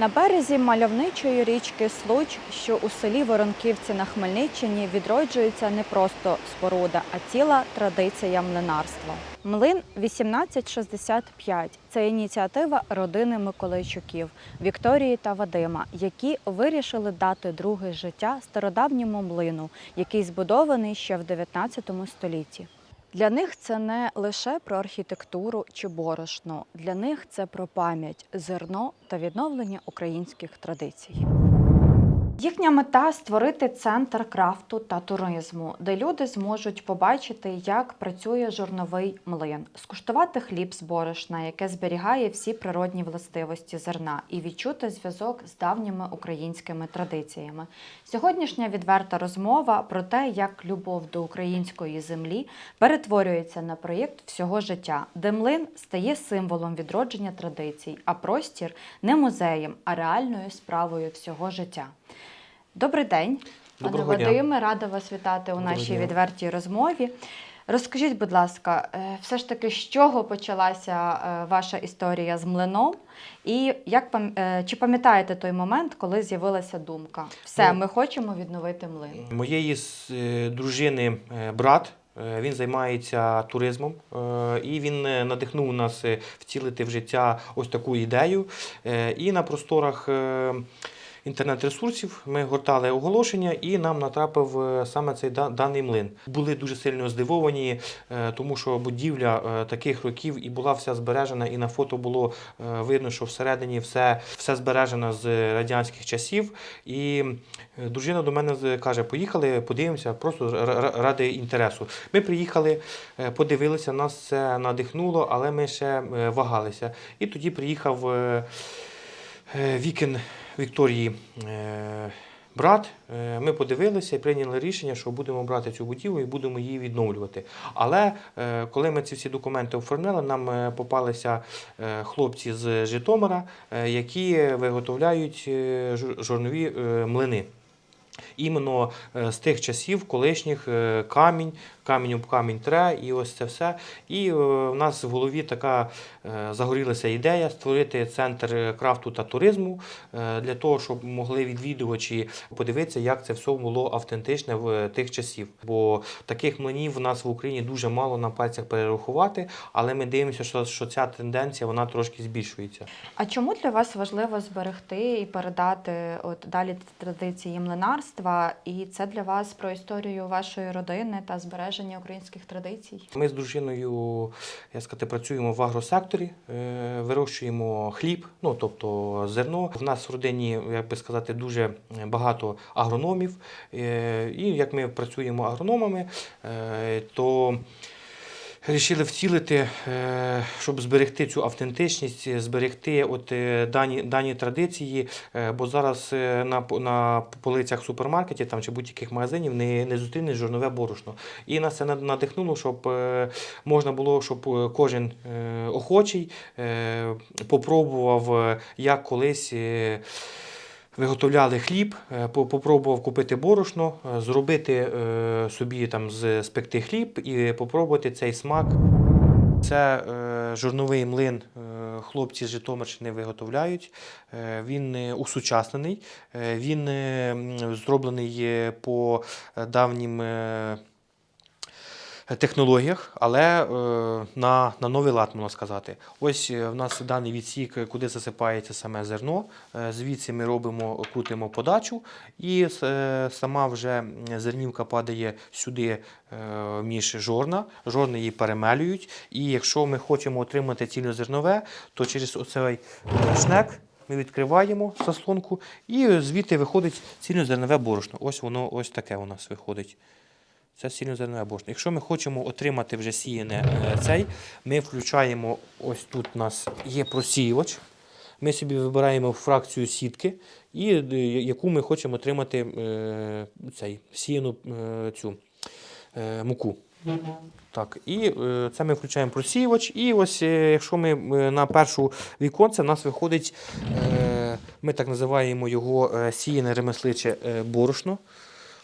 На березі мальовничої річки Случ, що у селі Воронківці на Хмельниччині, відроджується не просто споруда, а ціла традиція млинарства. Млин 1865 – це ініціатива родини Миколайчуків Вікторії та Вадима, які вирішили дати друге життя стародавньому млину, який збудований ще в 19 столітті. Для них це не лише про архітектуру чи борошно, для них це про пам'ять, зерно та відновлення українських традицій. Їхня мета створити центр крафту та туризму, де люди зможуть побачити, як працює жорновий млин, скуштувати хліб з борошна, яке зберігає всі природні властивості зерна, і відчути зв'язок з давніми українськими традиціями. Сьогоднішня відверта розмова про те, як любов до української землі перетворюється на проєкт всього життя, де млин стає символом відродження традицій, а простір не музеєм, а реальною справою всього життя. Добрий день, пане. Вадиме, рада вас вітати у Доброго нашій дня. відвертій розмові. Розкажіть, будь ласка, е, все ж таки, з чого почалася е, ваша історія з млином? І як е, чи пам'ятаєте той момент, коли з'явилася думка? Все, Ну, ми хочемо відновити млин. Моєї дружини брат. Він займається туризмом, і він надихнув нас втілити в життя ось таку ідею. І на просторах інтернет-ресурсів ми гортали оголошення, і нам натрапив е, саме цей даний млин. Були дуже сильно здивовані, е, тому що будівля е, таких років і була вся збережена, і на фото було видно, що всередині все, все збережено з радянських часів. І дружина до мене каже: поїхали, подивимося, просто ради інтересу. Ми приїхали, подивилися, нас це надихнуло, але ми ще вагалися. І тоді приїхав Вікін Вікторії. е, Брат, Е, ми подивилися і прийняли рішення, що будемо брати цю будівлю і будемо її відновлювати. Але е, коли ми ці всі документи оформляли, нам попалися хлопці з Житомира, які виготовляють жорнові млини. Іменно з тих часів колишніх камінь, камінь об камінь тре, і ось це все. І е, в нас в голові така е, загорілася ідея створити центр е, крафту та туризму для того, щоб могли відвідувачі подивитися, як це все було автентичне в тих часів. Бо таких млинів в нас в Україні дуже мало на пальцях перерахувати, але ми дивимося, що ця тенденція вона трошки збільшується. А чому для вас важливо зберегти і передати от далі традиції млинарства? І це для вас про історію вашої родини та збереження українських традицій? Ми з дружиною, я сказати, працюємо в агросекторі, е, вирощуємо хліб, ну тобто зерно. В нас в родині, як би сказати, дуже багато агрономів. Е, І як ми працюємо агрономами, е, то Рішили втілити, е, щоб зберегти цю автентичність, зберегти от е, дані, дані традиції, е, бо зараз на, на полицях супермаркетів там, чи будь-яких магазинів не, не зустрінеш жорнове борошно. І нас це над- надихнуло, щоб можна було, щоб кожен охочий попробував, як колись. Виготовляли хліб, е, попробував купити борошно, е, зробити е, собі там з- спекти хліб і попробувати цей смак. Це жорновий млин. Хлопці з Житомирщини виготовляють. Він усучаснений, він зроблений по давнім технологіях, але е, на, на новий лад, можна сказати. Ось е, в нас даний відсік, куди засипається саме зерно. Е, Звідси ми робимо, крутимо подачу, і сама вже зернівка падає сюди між жорна. Жорни її перемелюють. І якщо ми хочемо отримати цільнозернове, то через оцей шнек. Ми відкриваємо заслонку і звідти виходить цільнозернове борошно. Ось воно ось таке у нас виходить. Це сильнозернове борошно. Якщо ми хочемо отримати вже сіяне е, цей, ми включаємо, ось тут у нас є просіювач. Ми собі вибираємо фракцію сітки, і е, яку ми хочемо отримати е, цей, сіяну цю муку. Так, і це ми включаємо просіювач. І ось якщо ми на першу віконце, в нас виходить, ми так називаємо його сіяне ремесличе борошно.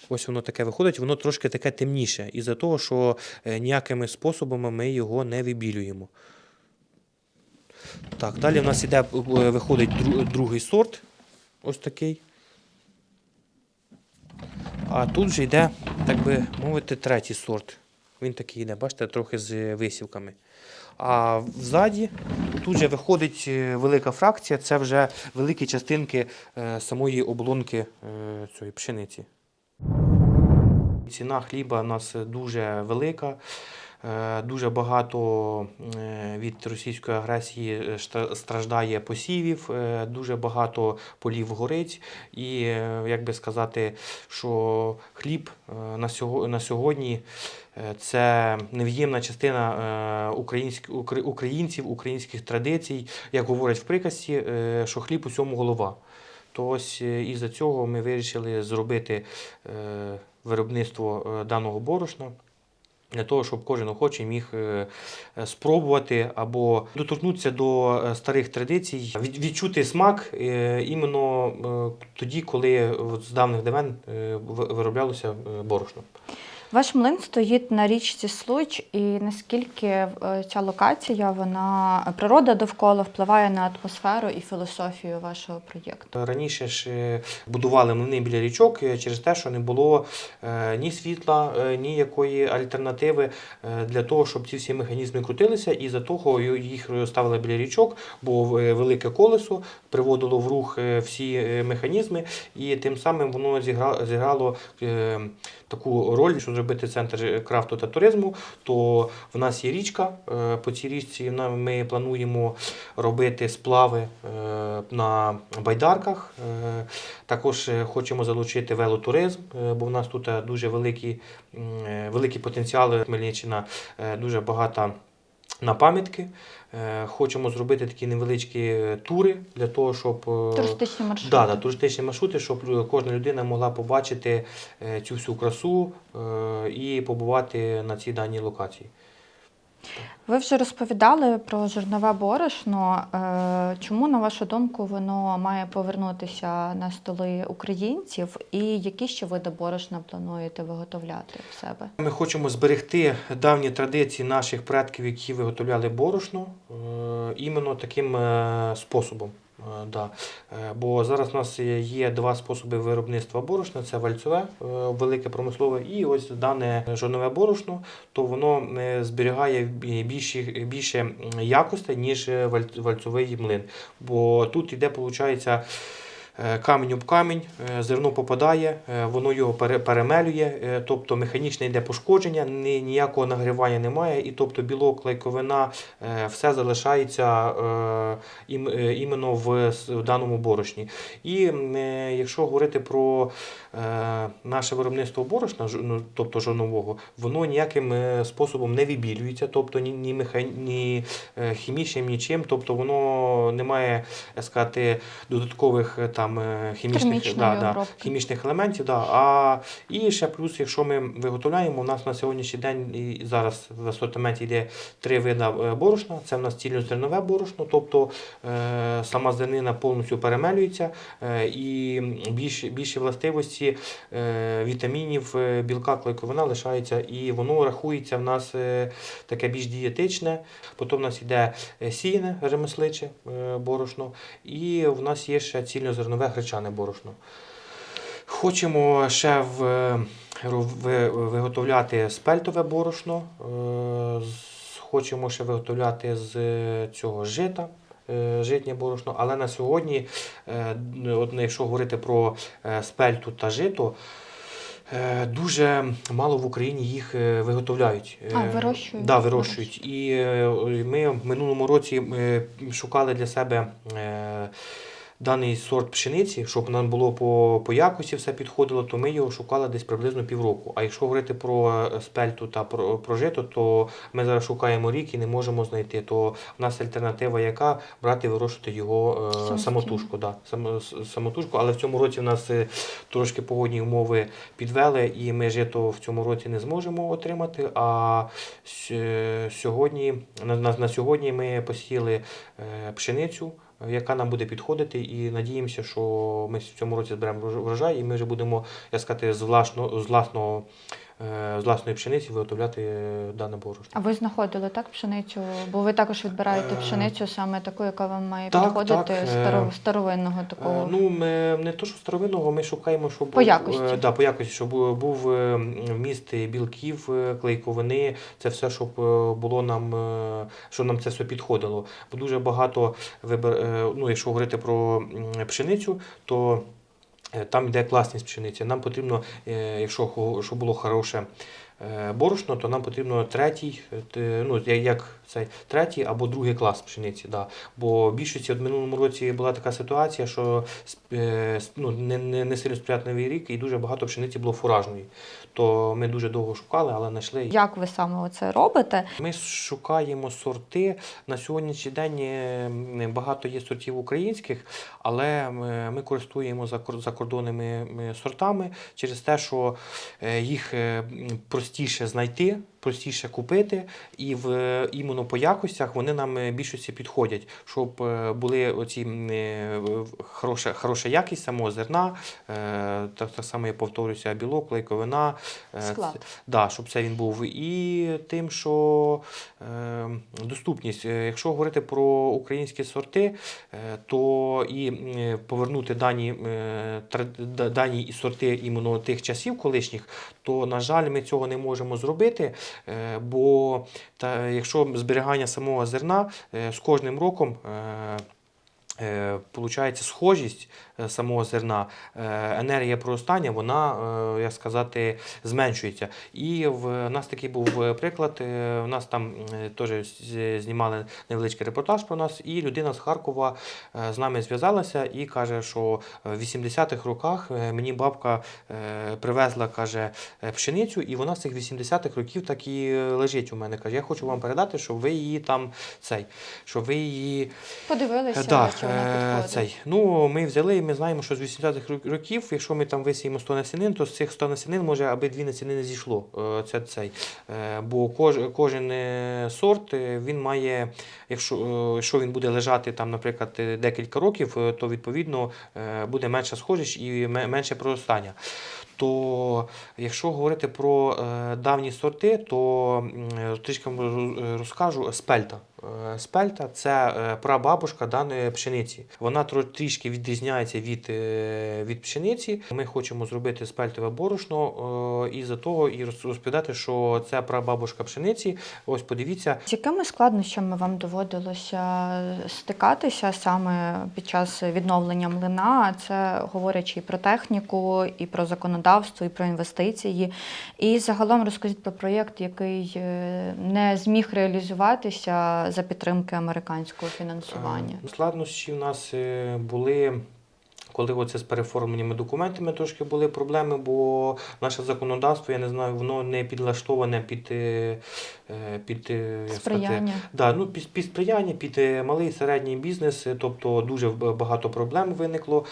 Ось воно таке виходить, воно трошки таке темніше, із-за того, що е, ніякими способами ми його не вибілюємо. Так, далі в нас іде, е, виходить другий сорт. Ось такий. А тут вже йде, так би мовити, третій сорт. Він такий йде, бачите, трохи з висівками. А взаді тут же виходить е, велика фракція, це вже великі частинки самої оболонки цієї пшениці. Ціна хліба у нас дуже велика. Е, Дуже багато е, від російської агресії е, страждає посівів, дуже багато полів горить. І як би сказати, що хліб на сьогодні це невід'ємна частина українців, українських традицій, як говорять в приказці, що хліб усьому голова. То ось із-за цього ми вирішили зробити виробництво е, даного борошна. Для того, щоб кожен охочий міг е, е, спробувати або доторкнутися до старих традицій, відчути смак іменно тоді, коли з давних давен вироблялося борошно. Ваш млин стоїть на річці Случ, і наскільки е, ця локація, вона природа довкола впливає на атмосферу і філософію вашого проєкту? Раніше ж будували млини біля річок е, через те, що не було е, ні світла, е, ніякої альтернативи для того, щоб ці всі механізми крутилися, і за того їх ставили біля річок, бо велике колесо приводило в рух всі механізми, і тим самим воно зігра- зіграло е, таку роль, щоб зробити центр крафту та туризму, то в нас є річка. е, По цій річці ми плануємо робити сплави е, на байдарках. Е, Також е, хочемо залучити велотуризм, е, бо в нас тут е, дуже великі, е, великі потенціали. Хмельниччина е, дуже багата. На пам'ятки Е, хочемо зробити такі невеличкі тури для того, щоб е, Туристичні маршрути. Да, да, туристичні маршрути, щоб кожна людина могла побачити е, цю всю красу і побувати на цій даній локації. Ви вже розповідали про жирнове борошно. Е, Чому, на вашу думку, воно має повернутися на столи українців, і які ще види борошна плануєте виготовляти в себе? Ми хочемо зберегти давні традиції наших предків, які виготовляли борошно, е, іменно таким е, способом. Е, Да. Е, Бо зараз у нас є- два способи виробництва борошна: це вальцове, е, велике промислове, і ось дане жорнове борошно, то воно зберігає більше більше якості, ніж вальцовий млин. Бо тут іде, виходить, камінь об камінь, е, зерно попадає, е, воно його пере- перемелює, е, тобто механічне йде пошкодження, ніякого нагрівання немає, і тобто білок, клейковина, е, все залишається е, ім- е, іменно в даному борошні. І е, якщо говорити про е, наше виробництво борошна, ну, тобто жорнового, воно ніяким е, способом не вибілюється, тобто ні, ні, меха... ні е, хімічним, нічим, тобто воно не має, сказати, додаткових е, там е, хімічних, да, да, хімічних елементів. Да. А, і ще плюс, якщо ми виготовляємо, у нас на сьогоднішній день і зараз в асортименті йде три види е, борошна. Це в нас цільнозернове борошно, тобто е, сама зернина повністю перемелюється е, і більші, більші властивості е, вітамінів, е, білка, клейковина лишається, і воно рахується в нас е, таке більш дієтичне. Потім в нас йде сіяне ремесличе е, борошно, і в нас є ще цільнозернове гречане борошно. Хочемо ще в, е, ви- виготовляти спельтове борошно. е, Хочемо ще виготовляти з цього жита. е, Житнє борошно, але на сьогодні, от якщо говорити про спельту та жито, дуже мало в Україні їх виготовляють. А, вирощують? Да, вирощують. І ми в минулому році шукали для себе даний сорт пшениці, щоб нам було по, по якості все підходило, то ми його шукали десь приблизно півроку. А якщо говорити про е, спельту та про, про жито, то ми зараз шукаємо рік і не можемо знайти. То в нас альтернатива яка брати вирощувати його е, самотужку. Да, сам- самотужку. Але в цьому році в нас е, трошки погодні умови підвели, і ми жито в цьому році не зможемо отримати. А е, сьогодні, на, на, на сьогодні ми посіяли е, пшеницю, е, яка нам буде підходити, і надіємося, що ми в цьому році зберемо врожай, і ми вже будемо, як сказати, з власного, з власного з власної пшениці виготовляти е, дане борошно. А ви знаходили так пшеницю? Бо ви також відбираєте Е, пшеницю саме таку, яка вам має так, підходити так, е, старо, старовинного такого. Е, Ну, ми не то, що старовинного, ми шукаємо, щоб По якості. е, да, по якості, щоб був- е, вміст білків, е, клейковини, це все, щоб е, було нам, е, щоб нам це все підходило. Бо дуже багато вибір, е, ну, якщо говорити про пшеницю, то е, там йде класність пшениці. Нам потрібно, е, якщо щоб було хороше. е, Борошно, то нам потрібно третій, е, ну як цей третій або другий клас пшениці. Да. Бо в більшості от минулому році була така ситуація, що е, ну, не, не, не сильно сприятливий рік, і дуже багато пшениці було фуражної. То ми дуже довго шукали, але знайшли. Як ви саме це робите? Ми шукаємо сорти. На сьогоднішній день е, багато є сортів українських, але е, ми користуємо закор- закордонними сортами через те, що е, їх простіше знайти. Простіше купити, і в іменно по якостях вони нам е, більшості підходять, щоб е, були оці е, хороша, хороша якість самого зерна, так, так само я повторюся, білок, клейковина, е, Склад. це- Да, щоб це він був. І тим, що доступність. Якщо говорити про українські сорти, то і повернути дані, дані сорти іменно тих часів колишніх, то, на жаль, ми цього не можемо зробити. Е, Бо та, якщо зберігання самого зерна е, з кожним роком. е, Получається схожість самого зерна, е, енергія проростання, вона, е, як сказати, зменшується. І в нас такий був е, приклад. е, У нас там е, теж знімали невеличкий репортаж про нас, і людина з Харкова е, з нами зв'язалася і каже, що в 80-х роках е, мені бабка е, привезла каже, е, пшеницю, і вона з цих 80-х років так і е, лежить у мене. Каже, я хочу вам передати, щоб ви її там цей, щоб ви її Подивилися, Да, вона е, цей. Ну, ми взяли, ми знаємо, що з 80-х років, якщо ми там висіємо 100 насінин, то з цих 100 насінин може аби дві насінини зійшло. Е, Це цей. Е, Бо кож, кожен е, сорт він має, якщо, якщо він буде лежати там, наприклад, декілька років, то відповідно буде менша схожість і менше проростання. То якщо говорити про давні сорти, то трішки розкажу спельта. Е, Спельта це е, прабабушка даної пшениці. Вона трішки відрізняється від, е, від пшениці. Ми хочемо зробити спельтове борошно і за того і роз- розповідати, що це прабабушка пшениці. Ось подивіться, З якими складнощами вам доводилося стикатися саме під час відновлення млина? Це говорячи і про техніку, і про законодавство, і про інвестиції. І загалом розкажіть про проєкт, який не зміг реалізуватися за підтримки американського фінансування. Е, Складнощі в нас е, були. Коли оце з переформленими документами трошки були проблеми, бо наше законодавство, я не знаю, воно не підлаштоване під, е, під як сказати, Да, ну, під, під сприяння, під малий і середній бізнес, тобто дуже багато проблем виникло.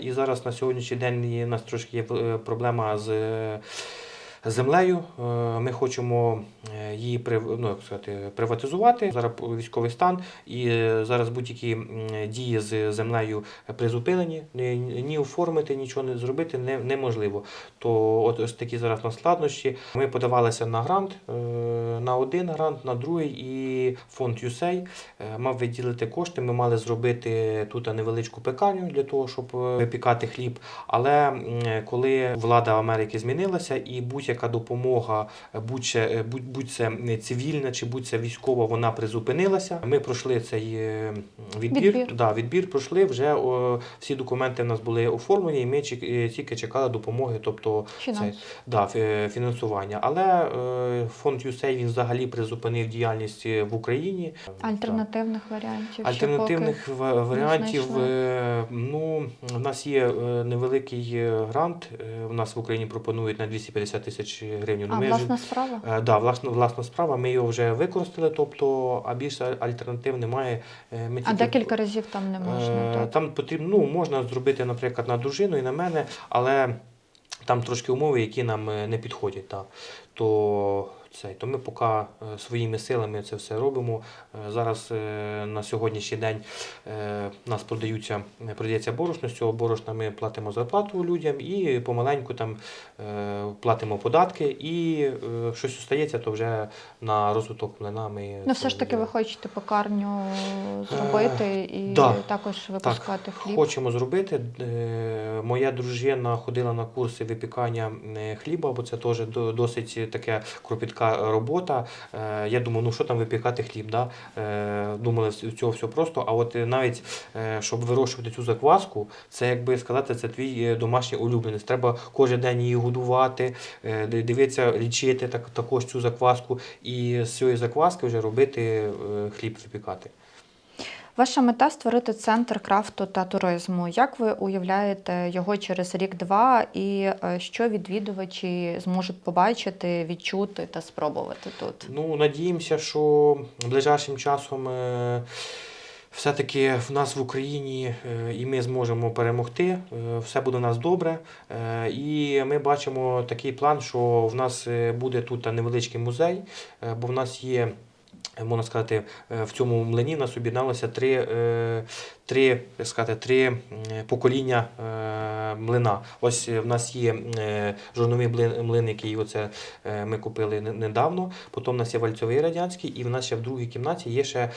І зараз на сьогоднішній день у нас трошки є проблема з. Землею Е, ми хочемо е, її ну, як сказати, приватизувати. Зараз військовий стан, і е, зараз будь-які дії з землею призупинені. Ні, оформити, нічого не зробити неможливо. То от ось такі зараз на складнощі. Ми подавалися на грант, на один грант, на другий, і фонд е, мав виділити кошти. Ми мали зробити тут невеличку пекарню для того, щоб випікати хліб. Але коли влада Америки змінилася, і будь-яка допомога, е, будь це будь, будь це цивільна чи будь це військова, вона призупинилася. Ми пройшли цей е, відбір. Відбір. Да, відбір пройшли. Вже о, всі документи в нас були оформлені, і ми чек- е, тільки чекали допомоги, тобто Фінанс. Да, фінансування. Але е, фонд USAID він взагалі призупинив діяльність е, в Україні. Альтернативних варіантів. Альтернативних ва- варіантів. е, Ну, у нас є е, невеликий е, грант. е, У нас в Україні пропонують на 250 тисяч гривень. Ну, А, ми ж- власна справа? Е, Да, власна, власна справа, ми його вже використали, тобто, а більше альтернатив немає. Е, Ми А тільки- декілька разів там не можна. Е, так? Там потрібно, ну, можна зробити, наприклад, на дружину і на мене, але там трошки умови, які нам е, не підходять. Так. То цей. То ми поки е, своїми силами це все робимо. Е, Зараз е, на сьогоднішній день нас продаються, продається борошно, з цього борошна ми платимо зарплату людям і помаленьку там платимо податки, і щось остається, то вже на розвиток млина ми. Ну, все ж таки, ви хочете пекарню зробити і да. також випускати хліб. Хочемо зробити. Моя дружина ходила на курси випікання хліба, бо це теж досить таке кропітка робота. Е, Я думаю, ну що там випікати хліб? Да? Е, Думали, цього все просто. А от е, навіть щоб вирощувати цю закваску, це якби сказати, це твій домашній улюбленець. Треба кожен день її годувати, дивитися, лічити так, також цю закваску, і з цієї закваски вже робити хліб випікати. Ваша мета створити центр крафту та туризму. Як ви уявляєте його через рік-два, і е, що відвідувачі зможуть побачити, відчути та спробувати тут? Ну, надіємося, що ближайшим часом е, все-таки в нас в Україні е, і ми зможемо перемогти. Все буде у нас добре. І ми бачимо такий план, що в нас буде тут невеличкий музей, бо в нас є. Е, Можна сказати, е, в цьому млині нас об'єдналося три, е, три, три покоління млина. Ось в нас є жорновий млин, який оце ми купили недавно. Потім у нас є вальцьовий радянський, і в нас ще в другій кімнаті є ще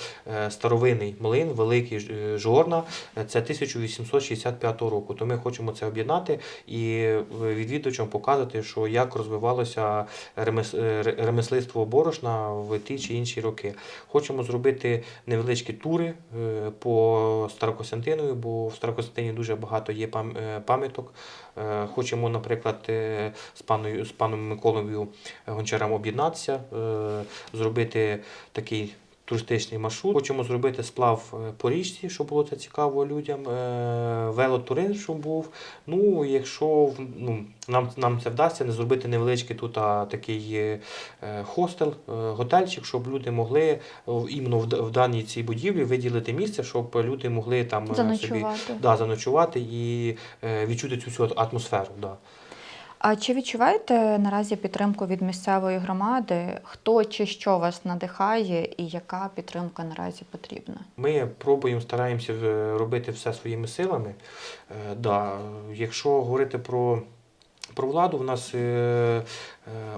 старовинний млин, великий жорна. Це 1865 року. То ми хочемо це об'єднати і відвідувачам показати, що як розвивалося ремес- ремеслицтво борошна в ті чи інші роки. Хочемо зробити невеличкі тури е, по Старокостянтинові, бо в Старокостянтині дуже багато є е, пам'яток. Е, Хочемо, наприклад, з паною з паном Миколою Гончарем об'єднатися, зробити такий. Туристичний маршрут. Хочемо зробити сплав е, по річці, щоб було це цікаво людям. е, Велотуризм, щоб був. Ну, якщо ну, нам, нам це вдасться, не зробити невеличкий тут а, такий е, хостел, готельчик, щоб люди могли іменно в, в даній цій будівлі виділити місце, щоб люди могли там е, собі Заночувати. да, заночувати і відчути цю всю атмосферу. Да. А чи відчуваєте наразі підтримку від місцевої громади? Хто чи що вас надихає, і яка підтримка наразі потрібна? Ми пробуємо, стараємося е, робити все своїми силами. Е, Да. Якщо говорити про, про владу, в нас е,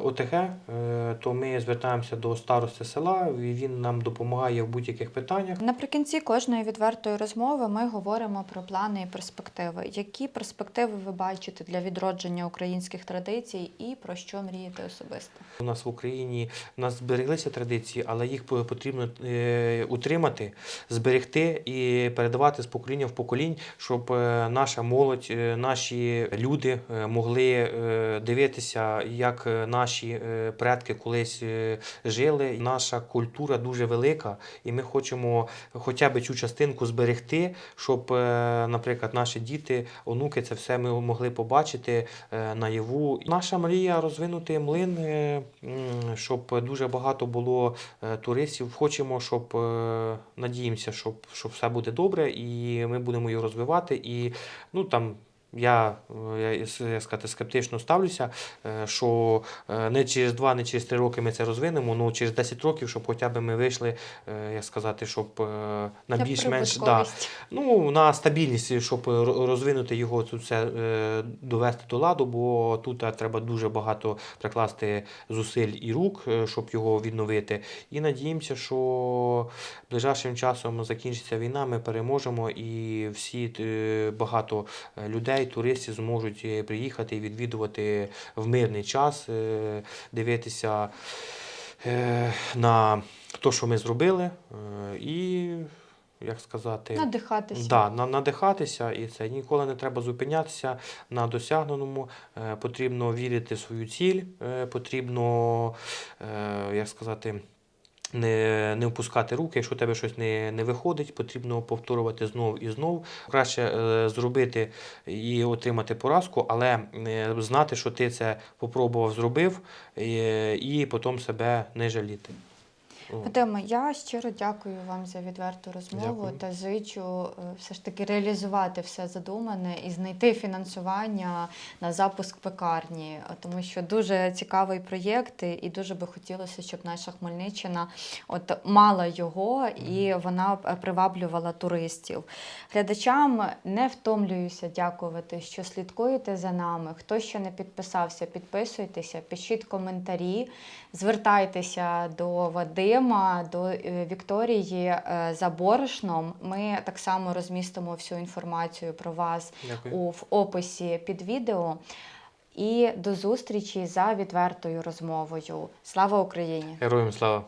ОТГ, е, то ми звертаємося до старости села, і він нам допомагає в будь-яких питаннях. Наприкінці кожної відвертої розмови ми говоримо про плани і перспективи. Які перспективи ви бачите для відродження українських традицій і про що мрієте особисто? У нас в Україні у нас збереглися традиції, але їх по- потрібно е, утримати, зберегти і передавати з покоління в поколінь, щоб е, наша молодь, е, наші люди е, могли е, дивитися, як е, наші е, предки колись е, жили. Наша культура дуже велика, і ми хочемо хоча б цю частинку зберегти, щоб, е, наприклад, наші діти, онуки це все ми могли побачити наяву. Наша мрія розвинути млин, щоб дуже багато було туристів. Хочемо, щоб надіємося, щоб, щоб все буде добре, і ми будемо його розвивати. І ну там. Я, е, я, сказати, скептично ставлюся, е, що е, не через два, не через три роки ми це розвинемо, ну через 10 років, щоб хоча б ми вийшли, як сказати, щоб на більш-менш да. Ну, на стабільність, щоб розвинути його, тут все довести до ладу, бо тут треба дуже багато прикласти зусиль і рук, щоб його відновити. І надіємося, що ближайшим часом закінчиться війна, ми переможемо і всі багато е, людей, туристів зможуть е, приїхати і відвідувати в мирний час, е, дивитися е, на те, що ми зробили, і як сказати. Надихатися. Да, на, надихатися і це ніколи не треба зупинятися на досягненому. Потрібно вірити в свою ціль, потрібно, як сказати, не, не впускати руки. Якщо у тебе щось не, не виходить, потрібно повторювати знов і знов. Краще е, зробити і отримати поразку, але е, знати, що ти це попробував, зробив, е, і потім себе не жаліти. Вадиме, я щиро дякую вам за відверту розмову Дякую. та зичу е, все ж таки реалізувати все задумане і знайти фінансування на запуск пекарні, е, тому що дуже цікавий проєкт, і дуже би хотілося, щоб наша Хмельниччина от мала його і вона е, приваблювала туристів. Глядачам не втомлююся дякувати, що слідкуєте за нами. Хто ще не підписався, підписуйтеся, пишіть коментарі, звертайтеся до Вадима, до е, Вікторії Заборишном за борошном. Ми так само розмістимо всю інформацію про вас Дякую. у в описі під відео. І до зустрічі за відвертою розмовою. Слава Україні! Героям слава!